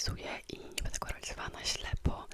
realizuję i nie będę go na ślepo,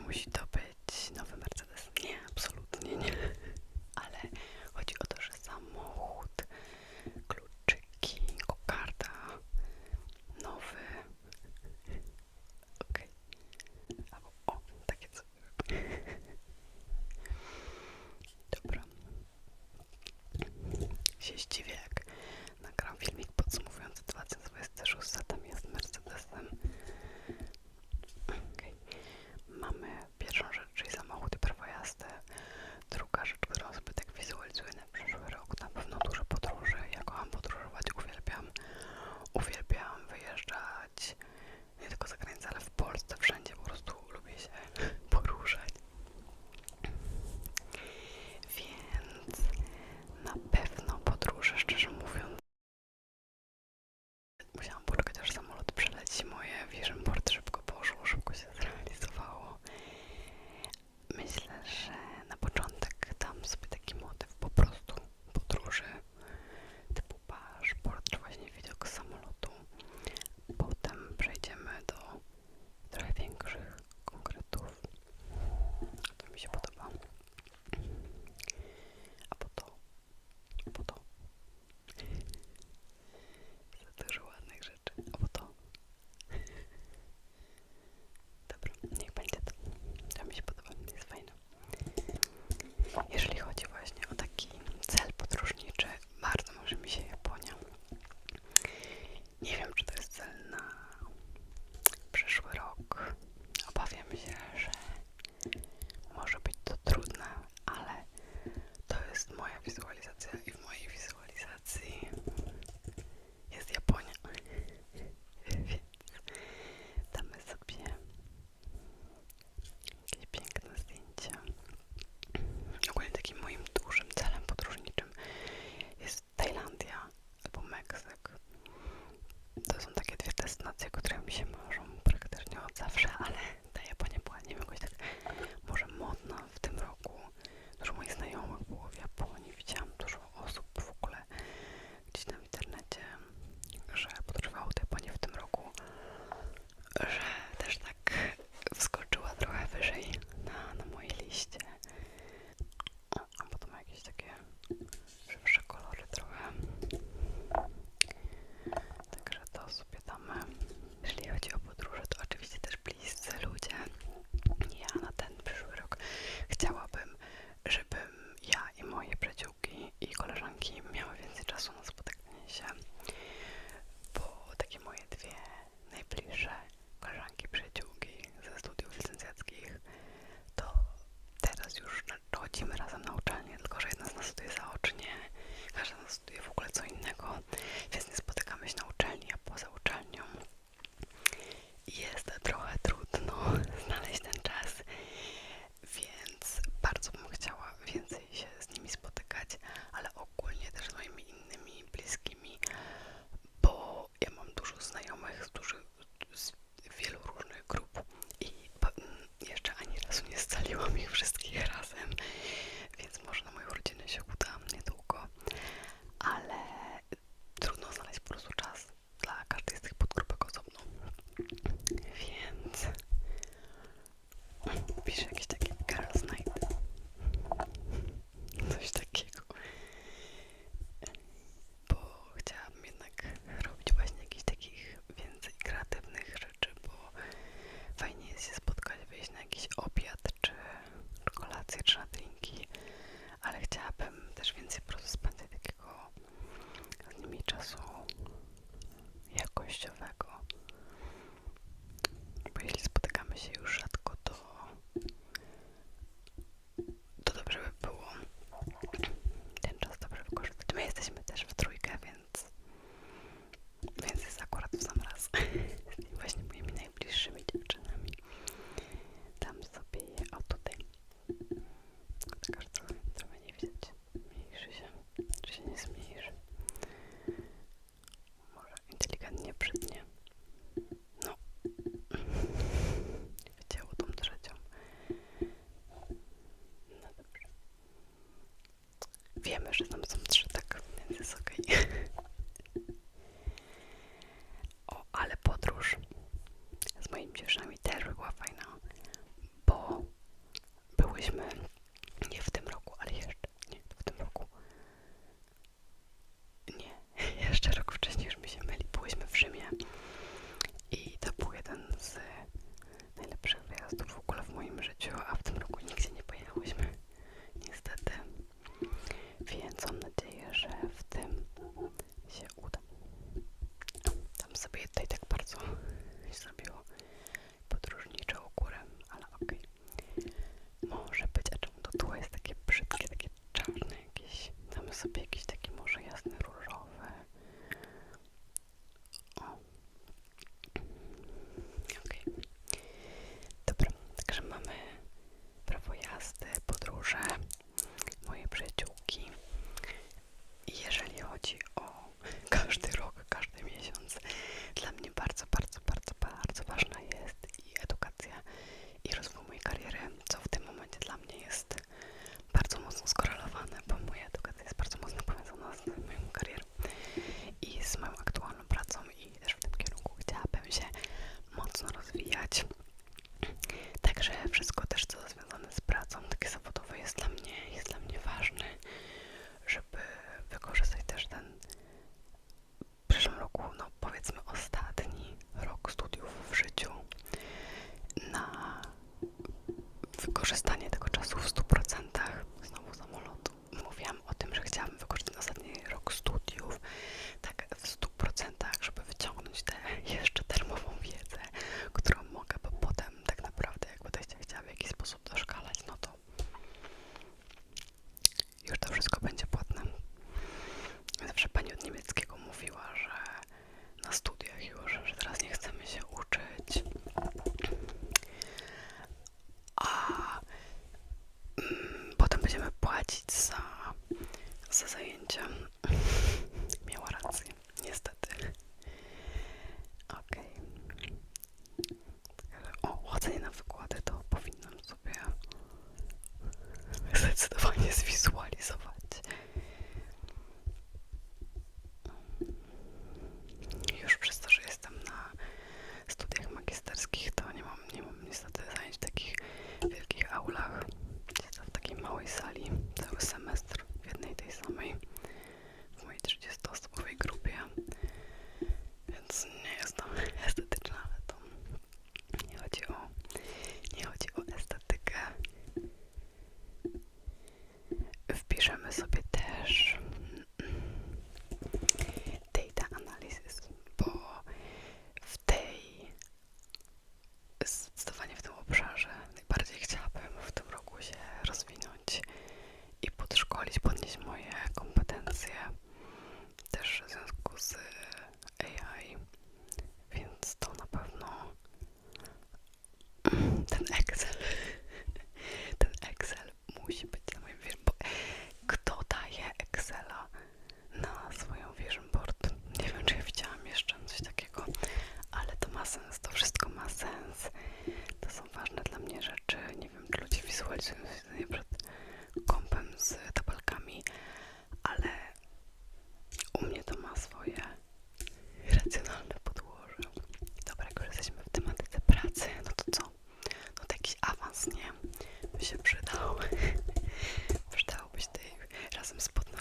musi to Wiemy, że tam są trzy, tak, więc jest okej. Okay.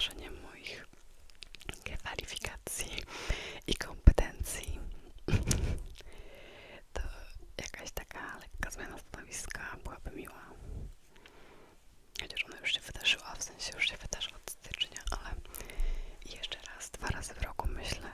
rozważeniem moich kwalifikacji i kompetencji. To jakaś taka lekka zmiana stanowiska byłaby miła. Chociaż ona już się wydarzyła, w sensie już się wydarzyła od stycznia, ale jeszcze raz, dwa razy w roku myślę,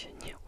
еще не